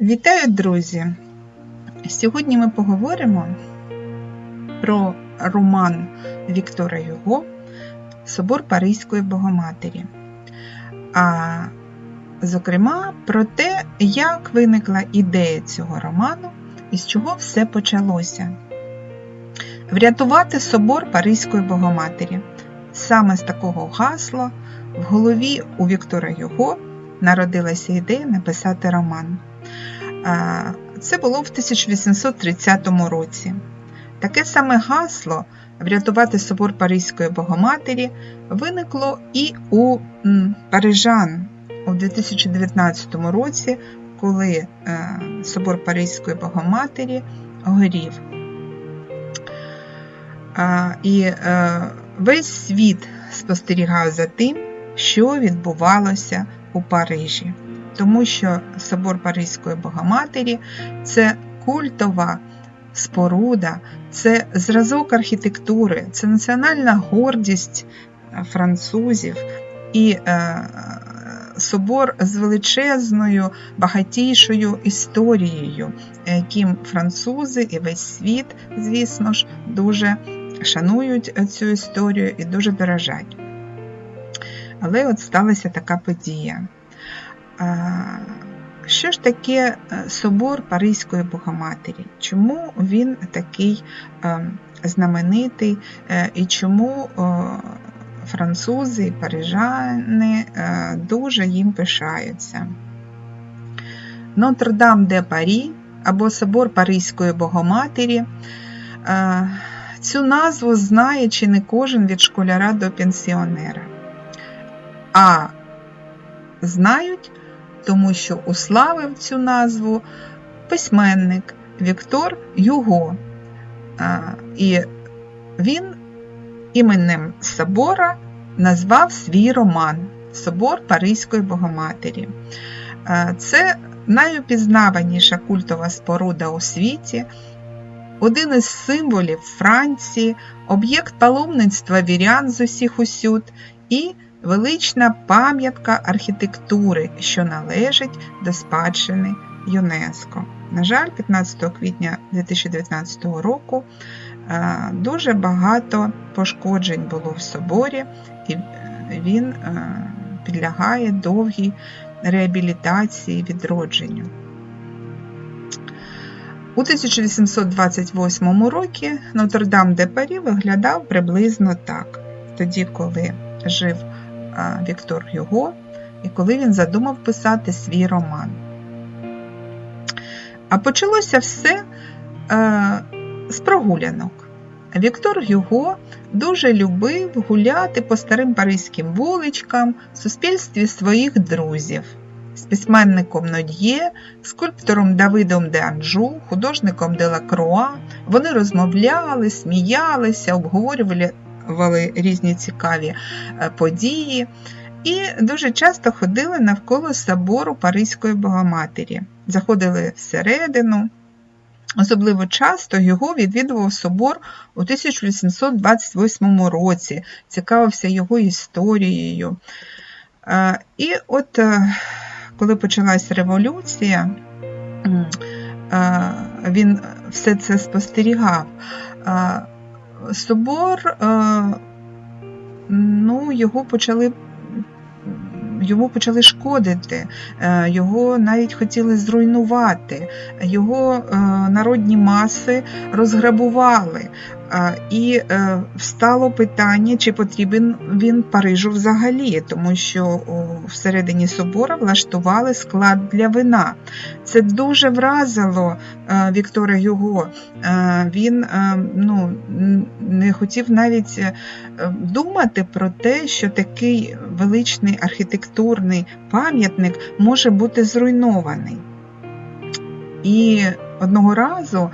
Вітаю, друзі! Сьогодні ми поговоримо про роман Віктора Юго Собор Паризької Богоматері. А зокрема, про те, як виникла ідея цього роману і з чого все почалося. Врятувати собор Паризької Богоматері. Саме з такого гасла в голові у Віктора Юго народилася ідея написати роман. Це було в 1830 році. Таке саме гасло врятувати собор Паризької Богоматері виникло і у парижан у 2019 році, коли е, собор Паризької Богоматері горів. І е, весь світ спостерігав за тим, що відбувалося у Парижі тому що собор Паризької Богоматері це культова споруда, це зразок архітектури, це національна гордість французів і е, собор з величезною, багатійшою історією, яким французи і весь світ, звісно ж, дуже шанують цю історію і дуже дорожать. Але от сталася така подія. Що ж таке е, собор Паризької Богоматері? Чому він такий е, знаменитий е, і чому французи і парижани дуже їм пишаються? Нотр-Дам де Парі або Собор Паризької Богоматері. Цю назву знає чи не кожен від школяра до пенсіонера. А знають тому що уславив цю назву письменник Віктор Юго. І він іменем Собора назвав свій роман Собор Паризької Богоматері. Це найупізнаваніша культова споруда у світі, один із символів Франції, об'єкт паломництва вірян з усіх усюд і велична пам'ятка архітектури, що належить до спадщини ЮНЕСКО. На жаль, 15 квітня 2019 року е, дуже багато пошкоджень було в соборі, і він е, підлягає довгій реабілітації відродженню. У 1828 році Нотр-Дам де Парі виглядав приблизно так, тоді, коли жив Віктор Юго, і коли він задумав писати свій роман. А почалося все е, з прогулянок. Віктор Юго дуже любив гуляти по старим паризьким вуличкам в суспільстві своїх друзів. З письменником Нод'є, скульптором Давидом де Анжу, художником Делакруа. Вони розмовляли, сміялися, обговорювали різні цікаві е, події. І дуже часто ходили навколо собору Паризької Богоматері, заходили всередину. Особливо часто його відвідував собор у 1828 році, цікавився його історією. Е, і от е, коли почалась революція, він все це спостерігав собор, е, ну, його почали. Йому почали шкодити, е, його навіть хотіли зруйнувати, його е, народні маси розграбували. І встало питання, чи потрібен він Парижу взагалі, тому що всередині собора влаштували склад для вина. Це дуже вразило Віктора Юго. Він ну, не хотів навіть думати про те, що такий величний архітектурний пам'ятник може бути зруйнований. І одного разу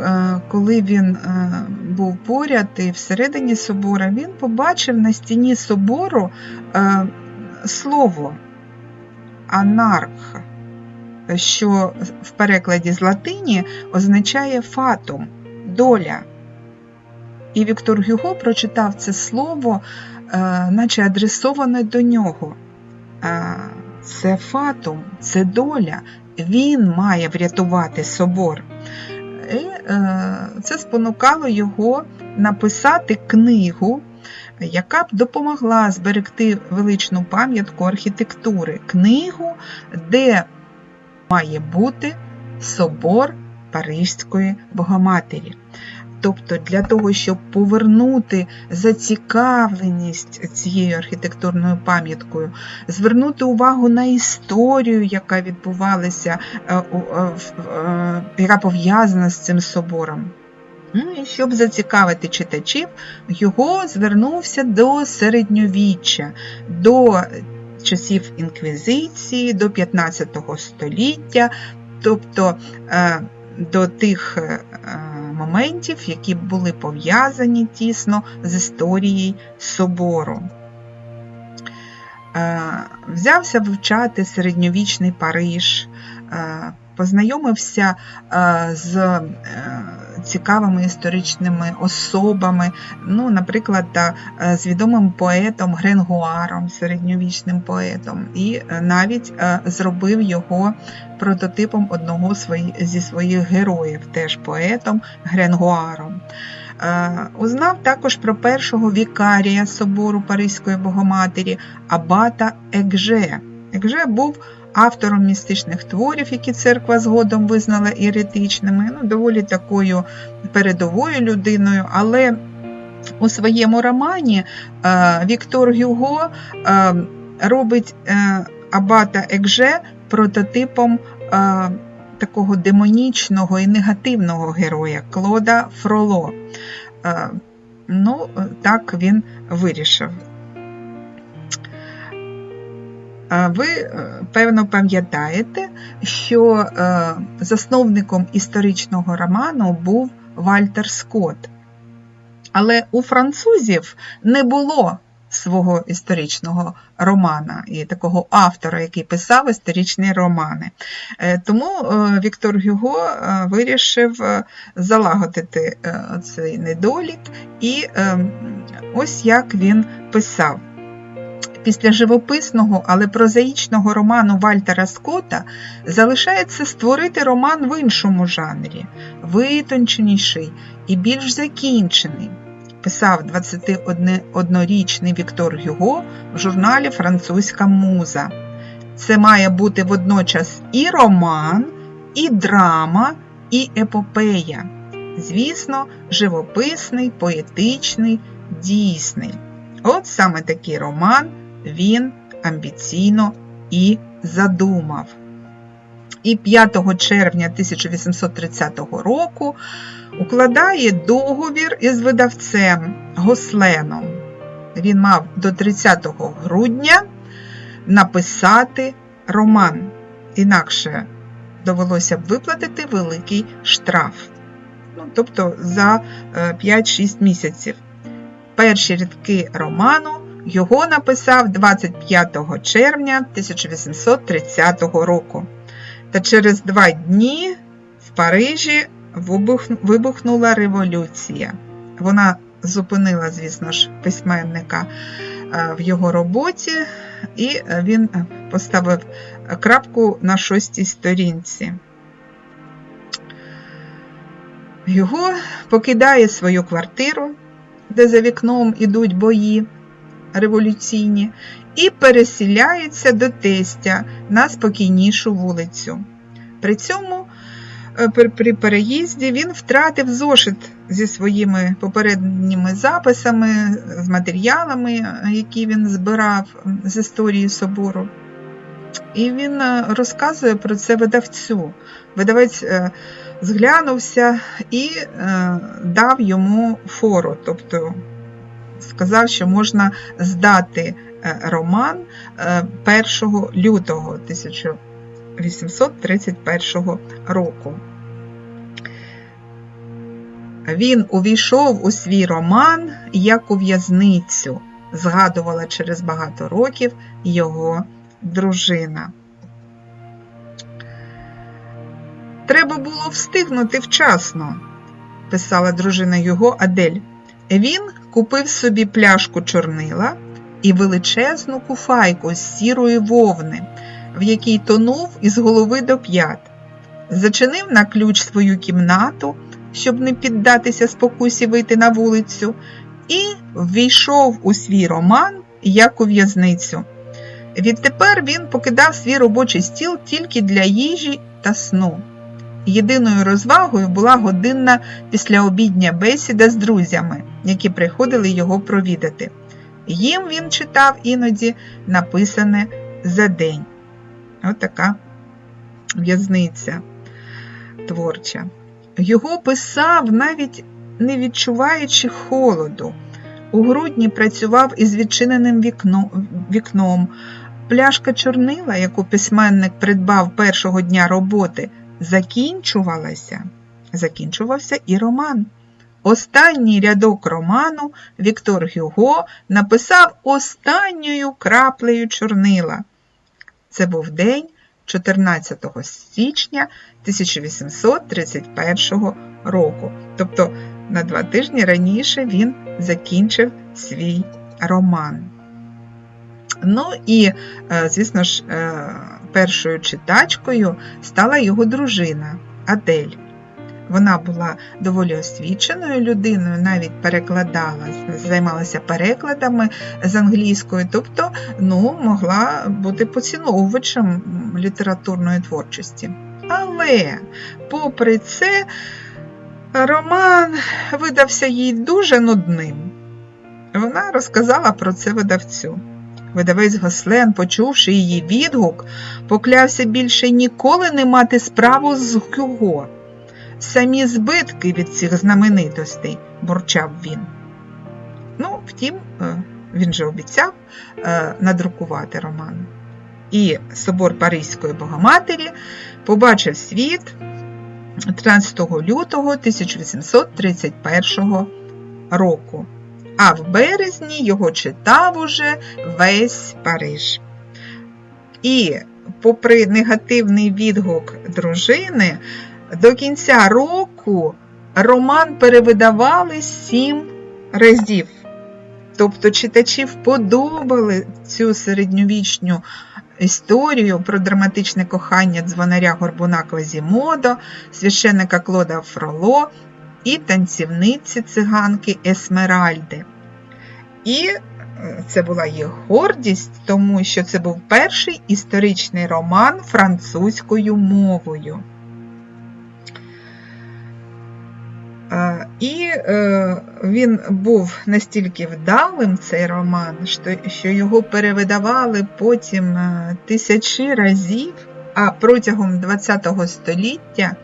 Е, коли він е, був поряд і всередині собора, він побачив на стіні собору е, слово анарх, що в перекладі з латині означає фатум, доля. І Віктор Гюго прочитав це слово, наче адресоване до нього. Це фатум, це доля, він має врятувати собор. І е, це спонукало його написати книгу, яка б допомогла зберегти величну пам'ятку архітектури. Книгу, де має бути собор Паризької Богоматері. Тобто для того, щоб повернути зацікавленість цією архітектурною пам'яткою, звернути увагу на історію, яка відбувалася, е, е, е, яка пов'язана з цим собором. Ну і щоб зацікавити читачів, його звернувся до середньовіччя, до часів інквізиції, до 15 століття, тобто до тих моментів, які були пов'язані тісно з історією собору. Е, Взявся вивчати середньовічний Париж, е, познайомився е, з цікавими історичними особами, ну, наприклад, та, е, з відомим поетом Гренгуаром, середньовічним поетом, і е, навіть е, зробив його прототипом одного зі своїх героїв, теж поетом Гренгуаром. Узнав також про першого вікарія собору Паризької Богоматері Абата Екже. Екже був автором містичних творів, які церква згодом визнала єретичними, ну, доволі такою передовою людиною, але у своєму романі е, Віктор Гюго е, робить е, Абата Екже прототипом такого демонічного і негативного героя Клода Фроло. Ну, так він вирішив. Ви, е, певно, пам'ятаєте, що е, засновником історичного роману був Вальтер Скотт. Але у французів не було свого історичного романа і такого автора, який писав історичні романи. Е, Тому Віктор Гюго вирішив залагодити цей недолік, і е, ось як він писав. Після живописного, але прозаїчного роману Вальтера Скотта залишається створити роман в іншому жанрі, витонченіший і більш закінчений, писав 21-річний Віктор Гюго в журналі Французька муза. Це має бути водночас і роман, і драма, і епопея. Звісно, живописний, поетичний, дійсний. От саме такий роман він амбіційно і задумав. І 5 червня 1830 року укладає договір із видавцем Госленом. Він мав до 30 грудня написати роман, інакше довелося б виплатити великий штраф. Ну, тобто за 5-6 місяців. Перші рядки роману його написав 25 червня 1830 року. Та через два дні в Парижі вибухнула революція. Вона зупинила, звісно ж, письменника в його роботі, і він поставив крапку на шостій сторінці. Його покидає свою квартиру, де за вікном ідуть бої революційні, і переселяється до тестя на спокійнішу вулицю. При цьому при переїзді він втратив зошит зі своїми попередніми записами, з матеріалами, які він збирав з історії собору. І він розказує про це видавцю. Видавець зглянувся і дав йому фору, тобто сказав, що можна здати роман 1 лютого 1831 року. Він увійшов у свій роман як у в'язницю, згадувала через багато років його дружина. Треба було встигнути вчасно, писала дружина його Адель. Він купив собі пляшку чорнила і величезну куфайку з сірої вовни, в якій тонув із голови до п'ят, зачинив на ключ свою кімнату, щоб не піддатися спокусі вийти на вулицю, і ввійшов у свій роман як у в'язницю. Відтепер він покидав свій робочий стіл тільки для їжі та сну. Єдиною розвагою була годинна післяобідня бесіда з друзями, які приходили його провідати. Їм він читав іноді написане за день. От така в'язниця творча. Його писав, навіть не відчуваючи холоду. У грудні працював із відчиненим вікно, вікном. Пляшка чорнила, яку письменник придбав першого дня роботи, закінчувалася. Закінчувався і роман. Останній рядок роману Віктор Гюго написав останньою краплею чорнила. Це був день 14 січня 1831 року. Тобто на два тижні раніше він закінчив свій роман. Ну і, е, звісно ж, е, першою читачкою стала його дружина Адель. Вона була доволі освіченою людиною, навіть перекладала, займалася перекладами з англійської, тобто ну, могла бути поціновувачем літературної творчості. Але, попри це, роман видався їй дуже нудним. Вона розказала про це видавцю. Видавець Гослен, почувши її відгук, поклявся більше ніколи не мати справу з Гюго. Самі збитки від цих знаменитостей, бурчав він. Ну, втім, е, він же обіцяв е, надрукувати роман. І собор Паризької Богоматері побачив світ 13 лютого 1831 року, а в березні його читав уже весь Париж. І, попри негативний відгук дружини, до кінця року роман перевидавали сім разів. Тобто читачі вподобали цю середньовічню історію про драматичне кохання дзвонаря Горбуна Квазімодо, священника Клода Фроло і танцівниці циганки Есмеральди. І це була їх гордість, тому що це був перший історичний роман французькою мовою. І е, він був настільки вдалим, цей роман, що його перевидавали потім е, тисячі разів, а протягом ХХ століття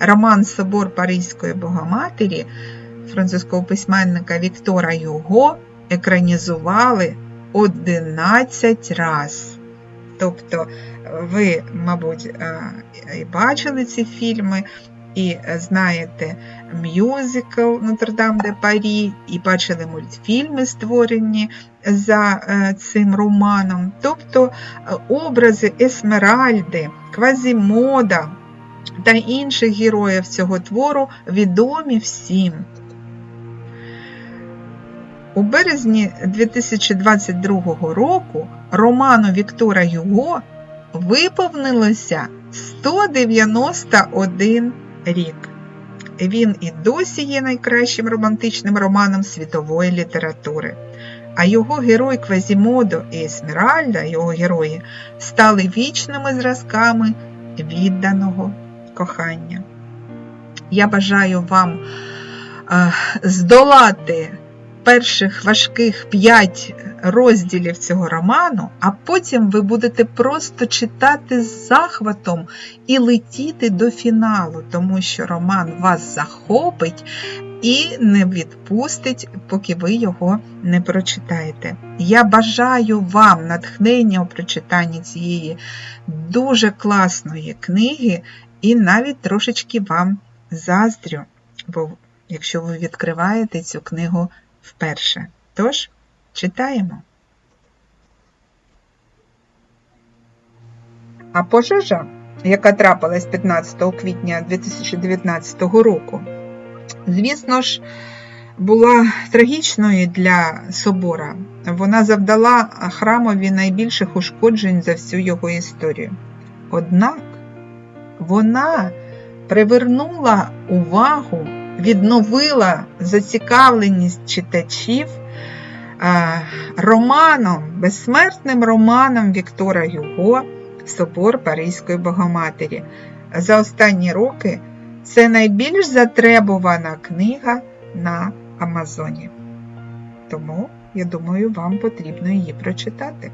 роман Собор Паризької Богоматері французького письменника Віктора Юго екранізували 11 раз. Тобто ви, мабуть, е, і бачили ці фільми, і знаєте мюзикл Нотр-Дам де Парі, і бачили мультфільми, створені за цим романом. Тобто образи Есмеральди, Квазімода та інших героїв цього твору відомі всім. У березні 2022 року роману Віктора Юго виповнилося 191 рік. Він і досі є найкращим романтичним романом світової літератури. А його герой Квазімодо і Есмеральда, його герої, стали вічними зразками відданого кохання. Я бажаю вам е, здолати перших важких п'ять розділів цього роману, а потім ви будете просто читати з захватом і летіти до фіналу, тому що роман вас захопить і не відпустить, поки ви його не прочитаєте. Я бажаю вам натхнення у прочитанні цієї дуже класної книги, і навіть трошечки вам заздрю, бо якщо ви відкриваєте цю книгу вперше. Тож, читаємо. А пожежа, яка трапилась 15 квітня 2019 року, звісно ж, була трагічною для собора, вона завдала храмові найбільших ушкоджень за всю його історію. Однак вона привернула увагу, відновила зацікавленість читачів е, романом, безсмертним романом Віктора Гюго Собор Паризької Богоматері. За останні роки це найбільш затребувана книга на Амазоні. Тому, я думаю, вам потрібно її прочитати.